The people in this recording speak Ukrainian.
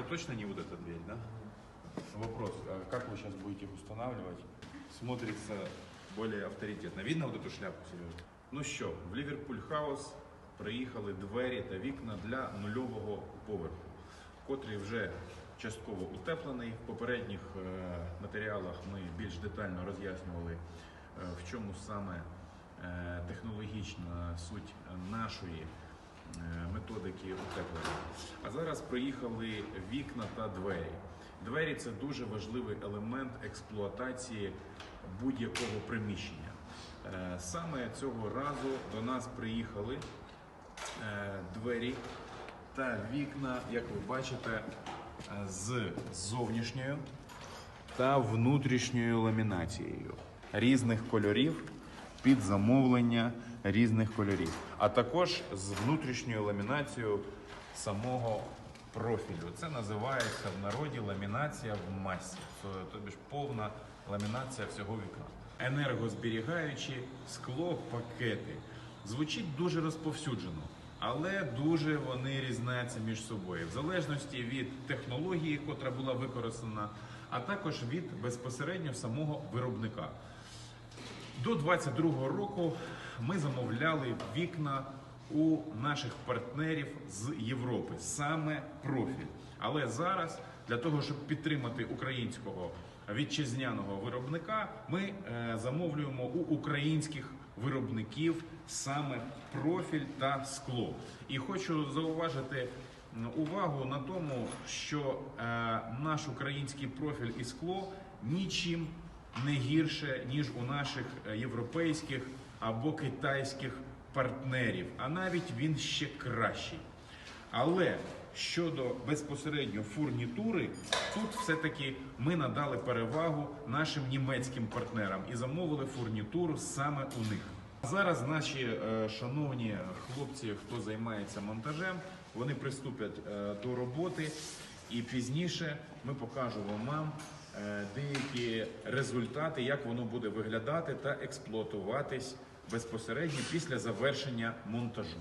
Это точно не вот эта дверь, да? Вопрос, а как вы сейчас будете их устанавливать? Смотрится более авторитетно. Видно вот эту шляпку, Сережа? Ну що, в Ліверпуль Хаус приїхали двері та вікна для нульового поверху, котрий вже частково утеплений. В попередніх е, матеріалах ми більш детально роз'яснювали, е, в чому саме е, технологічна суть нашої е, методики утеплення. А зараз приїхали вікна та двері. Двері це дуже важливий елемент експлуатації будь-якого приміщення. Е, Саме цього разу до нас приїхали е, двері та вікна, як ви бачите, е, з зовнішньою та внутрішньою ламінацією різних кольорів під замовлення різних кольорів, а також з внутрішньою ламінацією самого профілю. Це називається в народі ламінація в масі, ж повна ламінація всього вікна. Енергозберігаючі скло пакети. Звучить дуже розповсюджено, але дуже вони різняться між собою, в залежності від технології, котра була використана, а також від безпосередньо самого виробника. До 22-го року ми замовляли вікна у наших партнерів з Європи, саме профіль. Але зараз для того, щоб підтримати українського вітчизняного виробника, ми е, замовлюємо у українських виробників саме профіль та скло. І хочу зауважити увагу на тому, що е, наш український профіль і скло нічим не гірше, ніж у наших е, європейських або китайських партнерів, а навіть він ще кращий. Але щодо безпосередньо фурнітури, тут все-таки ми надали перевагу нашим німецьким партнерам і замовили фурнітуру саме у них. Зараз наші е, шановні хлопці, хто займається монтажем, вони приступлять е, до роботи, і пізніше ми покажемо вам деякі результати, як воно буде виглядати та експлуатуватись безпосередньо після завершення монтажу.